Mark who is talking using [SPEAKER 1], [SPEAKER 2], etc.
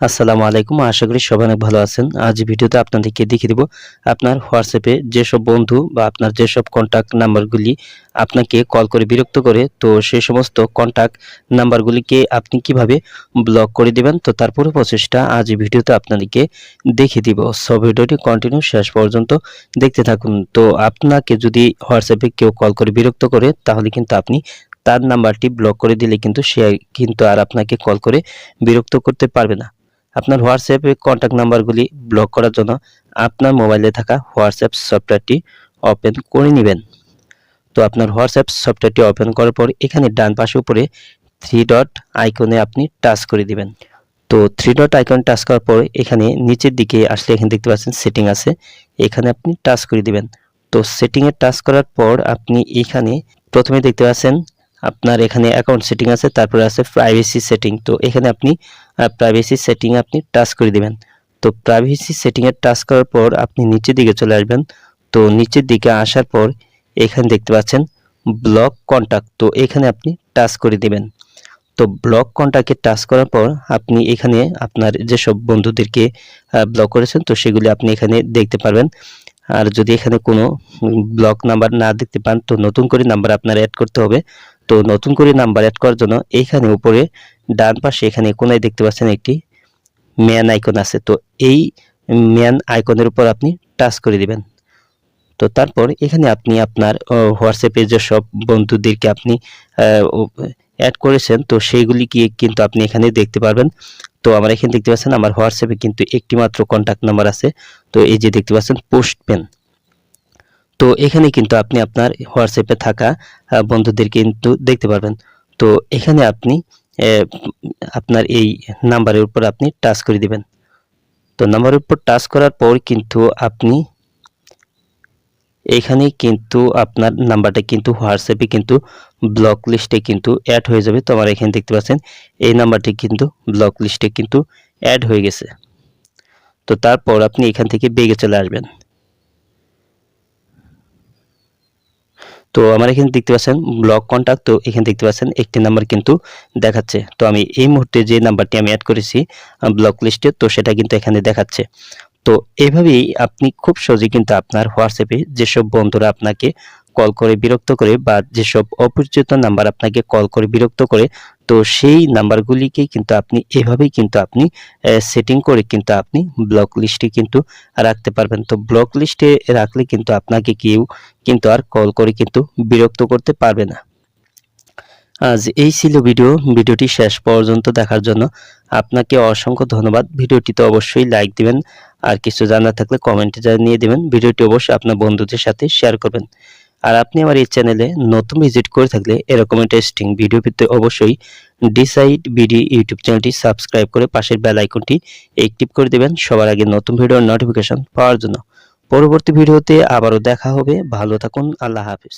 [SPEAKER 1] আসসালামু আলাইকুম, আশা করি সবাই অনেক ভালো আছেন। আজ ভিডিওতে আপনাদেরকে দেখিয়ে দিব আপনার হোয়াটসঅ্যাপে যেসব বন্ধু বা আপনার যেসব কন্ট্যাক্ট নাম্বারগুলি আপনাকে কল করে বিরক্ত করে, তো সেই সমস্ত কন্ট্যাক্ট নাম্বারগুলিকে আপনি কীভাবে ব্লক করে দিবেন, তো তার পুরো প্রসেসটা আজ ভিডিওতে আপনাদেরকে দেখিয়ে দিব। সব ভিডিওটি কন্টিনিউ শেষ পর্যন্ত দেখতে থাকুন। তো আপনাকে যদি হোয়াটসঅ্যাপে কেউ কল করে বিরক্ত করে, তাহলে কিন্তু আপনি তার নাম্বারটি ব্লক করে দিলে কিন্তু সে কিন্তু আর আপনাকে কল করে বিরক্ত করতে পারবে না। আপনার হোয়াটসঅ্যাপে কন্ট্যাক্ট নাম্বারগুলি ব্লক করার জন্য আপনার মোবাইলে থাকা হোয়াটসঅ্যাপ সফটওয়্যারটি ওপেন করে নেবেন। তো আপনার হোয়াটসঅ্যাপ সফটওয়্যারটি ওপেন করার পর এখানে ডান পাশে উপরে থ্রি ডট আইকনে আপনি টাচ করে দিবেন। তো থ্রি ডট আইকন টাচ করার পর এখানে নিচের দিকে আসলে এখানে দেখতে পাচ্ছেন সেটিং আছে, এখানে আপনি টাচ করে দিবেন। তো সেটিংয়ে টাচ করার পর আপনি এখানে প্রথমে দেখতে পাচ্ছেন আপনার এখানে অ্যাকাউন্ট সেটিং আছে, তারপরে আছে প্রাইভেসি সেটিং তো এখানে আপনি প্রাইভেসি সেটিং আপনি টাচ করে দিবেন। তো প্রাইভেসি সেটিংয়ে টাচ করার পর আপনি নিচের দিকে চলে আসবেন। তো নিচের দিকে আসার পর এখানে দেখতে পাচ্ছেন ব্লক কন্টাক্ট তো এখানে আপনি টাচ করে দিবেন। তো ব্লক কন্ট্যাক্টে টাচ করার পর আপনি এখানে আপনার যেসব বন্ধুদেরকে ব্লক করেছেন, তো সেগুলি আপনি এখানে দেখতে পারবেন। আর যদি এখানে কোনো ব্লক নাম্বার না দেখতে পান, তো নতুন করে নাম্বার আপনার অ্যাড করতে হবে। তো নতুন করে নাম্বার অ্যাড করার জন্য এইখানে উপরে ডান পাশে এখানে কোনায় দেখতে পাচ্ছেন একটি ম্যান আইকন আছে। তো এই ম্যান আইকনের উপর আপনি টাচ করে দিবেন। তো তারপর এখানে আপনি আপনার হোয়াটসঅ্যাপে যেসব বন্ধুদেরকে আপনি অ্যাড করেছেন, তো সেইগুলি কি কিন্তু আপনি এখানে দেখতে পারবেন। তো আমার এখানে দেখতে পাচ্ছেন, আমার হোয়াটসঅ্যাপে কিন্তু একটি মাত্র কন্ট্যাক্ট নাম্বার আছে। তো এই যে দেখতে পাচ্ছেন পোস্ট পেন তো এখানে কিন্তু আপনি আপনার হোয়াটসঅ্যাপে থাকা বন্ধুদের কিন্তু দেখতে পারবেন। তো এখানে আপনি আপনার এই নাম্বারের উপর আপনি টাচ করে দিবেন। তো নাম্বারের উপর টাচ করার পর কিন্তু আপনি এখানে কিন্তু আপনার নাম্বারটা কিন্তু হোয়াটসঅ্যাপে কিন্তু ব্লক লিস্টে কিন্তু অ্যাড হয়ে যাবে। তো আমার এখানে দেখতে পাচ্ছেন, এই নাম্বারটি কিন্তু ব্লক লিস্টে কিন্তু অ্যাড হয়ে গেছে। তো তারপর আপনি এখান থেকে বেগে চলে আসবেন। তো আমার এখানে দেখতে পাচ্ছেন ব্লক কন্ট্যাক্ট তো এখানে দেখতে পাচ্ছেন একটি নাম্বার কিন্তু দেখাচ্ছে। তো আমি এই মুহূর্তে যে নাম্বারটি আমি অ্যাড করেছি ব্লক লিস্টে তো সেটা কিন্তু এখানে দেখাচ্ছে। তো এভাবেই আপনি খুব সহজে কিন্তু আপনার হোয়াটসঅ্যাপে যেসব বন্ধুরা আপনাকে কল করে বিরক্ত করে বা যেসব অপরিচিত নাম্বার আপনাকে কল করে বিরক্ত করে, তো সেই নাম্বারগুলিকে কিন্তু আপনি, এভাবেই কিন্তু আপনি সেটিং করে কিন্তু আপনি ব্লক লিস্টে কিন্তু রাখতে পারবেন। তো ব্লক লিস্টে রাখলে কিন্তু আপনাকে কেউ কিন্তু আর কল করে কিন্তু বিরক্ত করতে পারবে না। আজ এই ছিল ভিডিও। ভিডিওটি শেষ পর্যন্ত দেখার জন্য আপনাকে অসংখ্য ধন্যবাদ। ভিডিওটিতে অবশ্যই লাইক দিবেন। আর কিছু জানার থাকলে কমেন্টে জানিয়ে দেবেন। ভিডিওটি অবশ্যই আপনার বন্ধুদের সাথে শেয়ার করবেন। আর আপনি আমার এই চ্যানেলে নতুন ভিজিট করে থাকলে এরকম ইন্টারেস্টিং ভিডিও পেতে অবশ্যই ডিসাইড বিডি ইউটিউব চ্যানেলটি সাবস্ক্রাইব করে পাশের বেল আইকনটি অ্যাক্টিভ করে দেবেন। সবার আগে নতুন ভিডিওর নোটিফিকেশন পাওয়ার জন্য। পরবর্তী ভিডিওতে আবারও দেখা হবে। ভালো থাকুন। আল্লাহ হাফিজ।